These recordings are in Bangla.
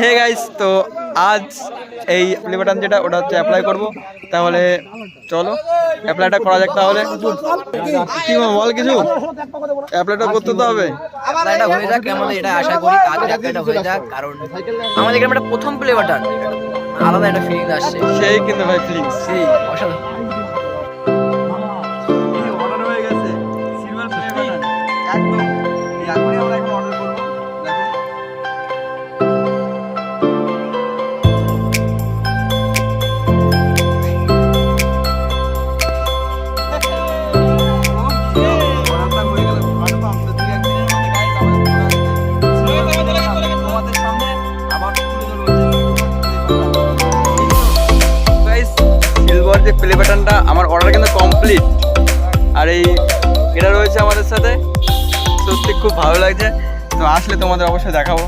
হে গাইস তো আজ এই প্লে বাটন যেটা ওটা হচ্ছে অ্যাপ্লাই করব। তাহলে চলো অ্যাপ্লাইটা করা যাক তাহলে। কি বল কিছু? অ্যাপ্লাইটা করতে তো হবে। অ্যাপ্লাইটা হয়ে যাক আমাদের এটা আশা করি কাজের অ্যাপ্লাইটা হয়ে যাক কারণ আমাদের এখানে একটা প্রথম প্লে বাটন আলাদা একটা ফিলিং আসছে। সেই কিন্তু ভাই প্লিজ সেই অসাধারণ। অর্ডার হয়ে গেছে। সিলভার প্লে বাটন একদম সিলভার যে প্লে বাটনটা আমার অর্ডার কিন্তু কমপ্লিট আর এই এটা রয়েছে আমাদের সাথে। সত্যি খুব ভালো লাগছে। তো আসলে তোমাদের অবশ্যই দেখাবো।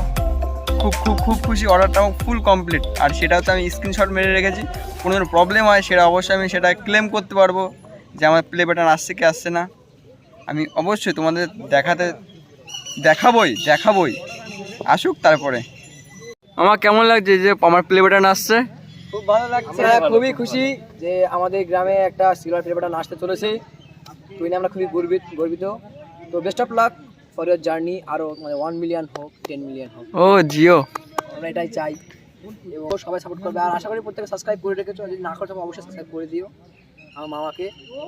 খুব খুব খুব খুশি অর্ডারটা আমার ফুল কমপ্লিট আর সেটাও তো আমি স্ক্রিনশট মেরে রেখেছি। কোনো যেন প্রবলেম হয়, সেটা অবশ্যই আমি সেটা ক্লেম করতে পারব যে আমার প্লে বাটন আসছে কি আসছে না। আমি অবশ্যই তোমাদের দেখাতে, দেখাবই দেখাবই। আসুক তারপরে। আমার কেমন লাগছে যে আমার প্লে বাটন আসছে? খুব ভালো লাগছে। আমরা খুবই খুশি যে আমাদের গ্রামে একটা সিলভার প্লে বাটন আসতে চলেছে। তুই নিয়ে আমরা খুবই গর্বিত গর্বিত। তো best of luck for year journey আরও মানে ওয়ান মিলিয়ন হোক টেন মিলিয়ন হোক। ও জিও। আমরা এটাই চাই। এবং সবাই সাপোর্ট করবে। আর আশা করি প্রত্যেকে সাবস্ক্রাইব করে রেখেছো। যদি না করছ অবশ্যই সাবস্ক্রাইব করে দিও। আমার মামাকে।